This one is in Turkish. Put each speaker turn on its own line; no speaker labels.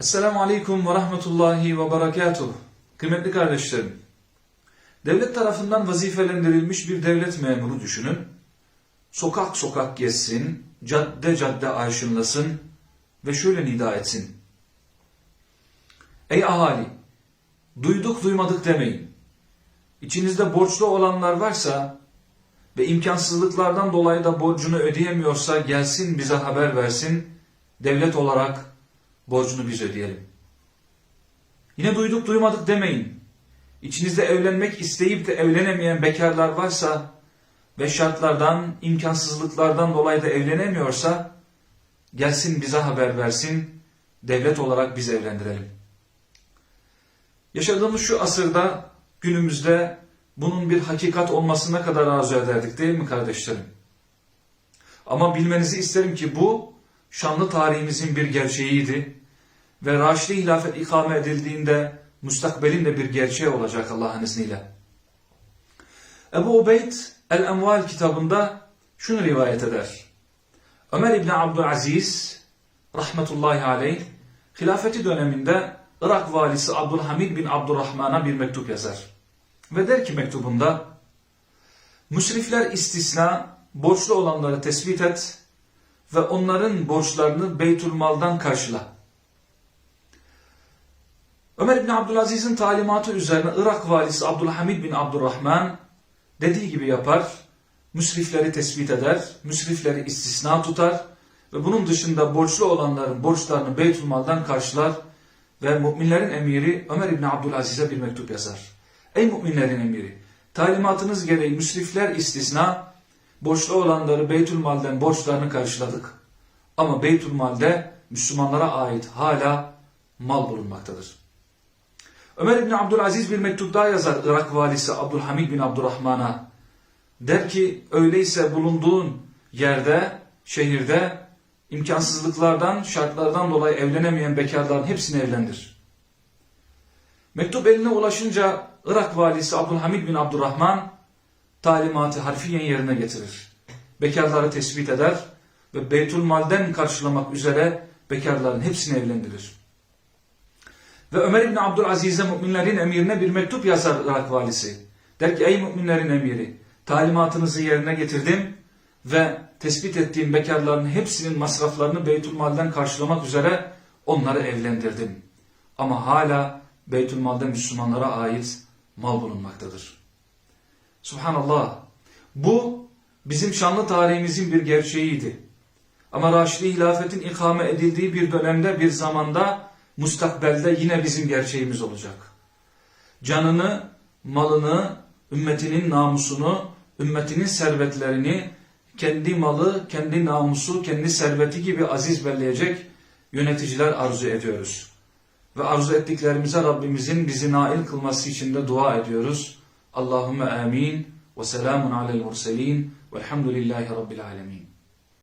Esselamu Aleyküm ve Rahmetullahi ve Berekatuh. Kıymetli kardeşlerim, devlet tarafından vazifelendirilmiş bir devlet memuru düşünün. Sokak sokak gezsin, cadde cadde arşınlasın ve şöyle nida etsin. Ey ahali, duyduk duymadık demeyin. İçinizde borçlu olanlar varsa ve imkansızlıklardan dolayı da borcunu ödeyemiyorsa gelsin bize haber versin. Devlet olarak borcunu biz ödeyelim. Yine duyduk duymadık demeyin. İçinizde evlenmek isteyip de evlenemeyen bekarlar varsa ve şartlardan, imkansızlıklardan dolayı da evlenemiyorsa gelsin bize haber versin. Devlet olarak biz evlendirelim. Yaşadığımız şu asırda günümüzde bunun bir hakikat olmasına kadar arzu ederdik değil mi kardeşlerim? Ama bilmenizi isterim ki bu şanlı tarihimizin bir gerçeğiydi ve Raşidi hilafet ikame edildiğinde müstakbelin de bir gerçeği olacak Allah'ın izniyle. Ebu Ubeyd El-Emval kitabında şunu rivayet eder. Ömer İbni Abdülaziz rahmetullahi aleyh hilafeti döneminde Irak valisi Abdülhamid bin Abdurrahman'a bir mektup yazar. Ve der ki mektubunda Müsrifler istisna borçlu olanları tespit et ve onların borçlarını Beytülmal'dan karşıla. Ömer bin Abdülaziz'in talimatı üzerine Irak valisi Abdülhamid bin Abdurrahman dediği gibi yapar, müsrifleri tespit eder, müsrifleri istisna tutar ve bunun dışında borçlu olanların borçlarını Beytülmal'dan karşılar ve müminlerin emiri Ömer bin Abdülaziz'e bir mektup yazar. Ey müminlerin emiri, talimatınız gereği müsrifler istisna, borçlu olanları Beytülmal'den borçlarını karşıladık. Ama Beytülmal'de Müslümanlara ait hala mal bulunmaktadır. Ömer İbni Abdülaziz bir mektup yazar Irak valisi Abdülhamid bin Abdurrahman'a. Der ki öyleyse bulunduğun yerde, şehirde imkansızlıklardan, şartlardan dolayı evlenemeyen bekarların hepsini evlendir. Mektup eline ulaşınca Irak valisi Abdülhamid bin Abdurrahman talimatı harfiyen yerine getirir. Bekarları tespit eder ve Beytülmal'den karşılamak üzere bekarların hepsini evlendirir. Ve Ömer İbni Abdülaziz'e müminlerin emirine bir mektup yazar Irak valisi. Der ki ey müminlerin emiri talimatınızı yerine getirdim ve tespit ettiğim bekarların hepsinin masraflarını Beytülmal'den karşılamak üzere onları evlendirdim. Ama hala Beytülmal'de Müslümanlara ait mal bulunmaktadır. Subhanallah. Bu bizim şanlı tarihimizin bir gerçeğiydi. Ama Raşidi hilafetin ikame edildiği bir dönemde bir zamanda mustakbelde yine bizim gerçeğimiz olacak. Canını, malını, ümmetinin namusunu, ümmetinin servetlerini, kendi malı, kendi namusu, kendi serveti gibi aziz belleyecek yöneticiler arzu ediyoruz. Ve arzu ettiklerimize Rabbimizin bizi nail kılması için de dua ediyoruz. Allahümme amin ve selamun alel murselin velhamdülillahi rabbil alemin.